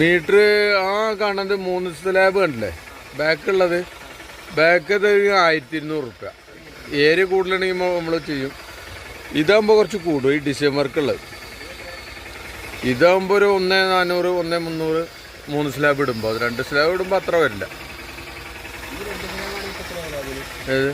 Metre ആ കാണുന്നത് മൂന്ന് സ്ലാബ് കണ്ടില്ലേ? ബാക്കുള്ളത് ബാക്കത് ആയിരത്തി ഇരുന്നൂറ് റുപ്യ. ഏരിയ കൂടുതലാണെങ്കിൽ നമ്മൾ ചെയ്യും. ഇതാകുമ്പോൾ കുറച്ച് കൂടും ഈ ഡിസൈൻ വർക്കുള്ളത് ഇതാകുമ്പോൾ ഒരു ഒന്ന് നാനൂറ് ഒന്ന് മുന്നൂറ് മൂന്ന് സ്ലാബ് ഇടുമ്പോൾ രണ്ട് സ്ലാബ് ഇടുമ്പോൾ അത്ര വരില്ല. ഏത്?